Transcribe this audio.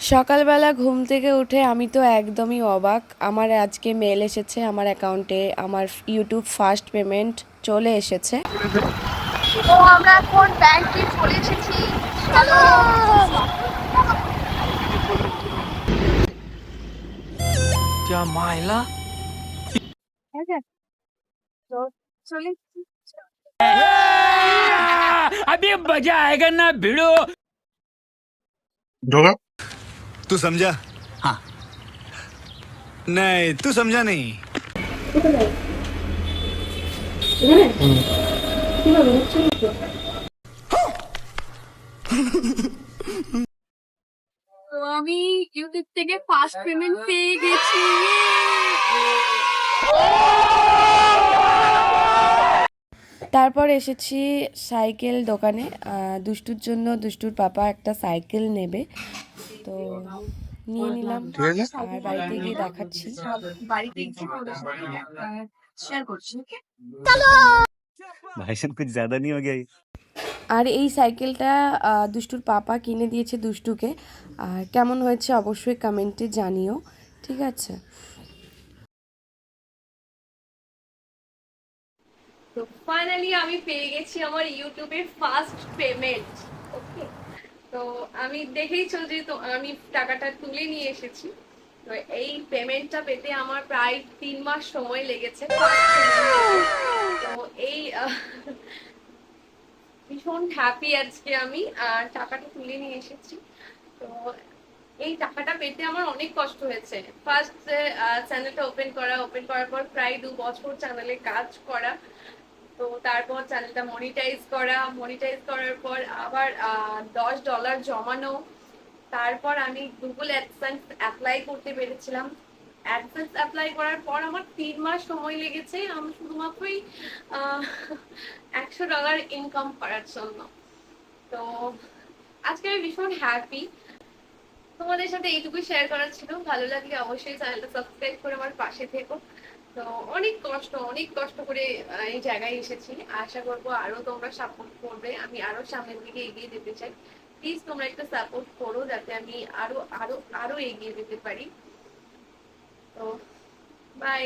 সকালবেলা ঘুম থেকে উঠে আমি তো একদমই অবাক আমার আজকে মেল এসেছে আমার অ্যাকাউন্টে আমার ইউটিউব ফার্স্ট পেমেন্ট চলে এসেছে তো আমরা এখন ব্যাংকে চলে এসেছি চলো क्या मायला তো চলে এসেছি। अभी मजा आएगा ना भिड़ो ढोगा तू समझा हाँ नहीं तू समझा नहीं তো আমি ইউটিউব থেকে ফার্স্ট পেমেন্ট পেয়ে গেছি তারপর এসেছি সাইকেল দোকানে। দুষ্টুর জন্য দুষ্টুর পাপা একটা সাইকেল নেবে। তো নিয়ে নিলাম আর বাড়িতে গিয়ে দেখাচ্ছি। আর এই সাইকেলটা দুষ্টুর পাপা কিনে দিয়েছে দুষ্টুকে। আর কেমন হয়েছে অবশ্যই কমেন্টে জানিও ঠিক আছে? তো ফাইনালি আমি পেয়ে গেছি আমার ইউটিউবের ফার্স্ট পেমেন্ট ওকে তো আমি দেখেই চলছি তো আমি টাকাটা তুলে নিয়ে এসেছি। তো এই পেমেন্টটা পেতে আমার প্রায় তিন মাস সময় লেগেছে। তো এই ভীষণ হ্যাপি আজকে আমি, আর টাকাটা তুলে নিয়ে এসেছি। তো এই টাকাটা পেতে আমার অনেক কষ্ট হয়েছে। ফার্স্ট চ্যানেলটা ওপেন করা ওপেন করার পর প্রায় দু বছর চ্যানেলে কাজ করা। তো তারপর চ্যানেলটা মনিটাইজ করা মনিটাইজ করার পর আবার দশ ডলার জমানো। তারপর আমি গুগল অ্যাডসেন্স অ্যাপ্লাই করতে পেরেছিলাম। অ্যাডসেন্স অ্যাপ্লাই করার পর আমার তিন মাস সময় লেগেছে। আমি শুধুমাত্রই একশো ডলার ইনকাম করার জন্য। তো আজকে আমি ভীষণ হ্যাপি তোমাদের সাথে এইটুকুই শেয়ার করার ছিল। ভালো লাগলে অবশ্যই চ্যানেলটা সাবস্ক্রাইব করে আমার পাশে থেকো। তো অনেক কষ্ট অনেক কষ্ট করে এই জায়গায় এসেছি। আশা করব আরও তোমরা সাপোর্ট করবে। আমি আরও সামনের দিকে এগিয়ে যেতে চাই। প্লিজ তোমরা একটা সাপোর্ট করো যাতে আমি আরও আরও আরও এগিয়ে যেতে পারি। তো বাই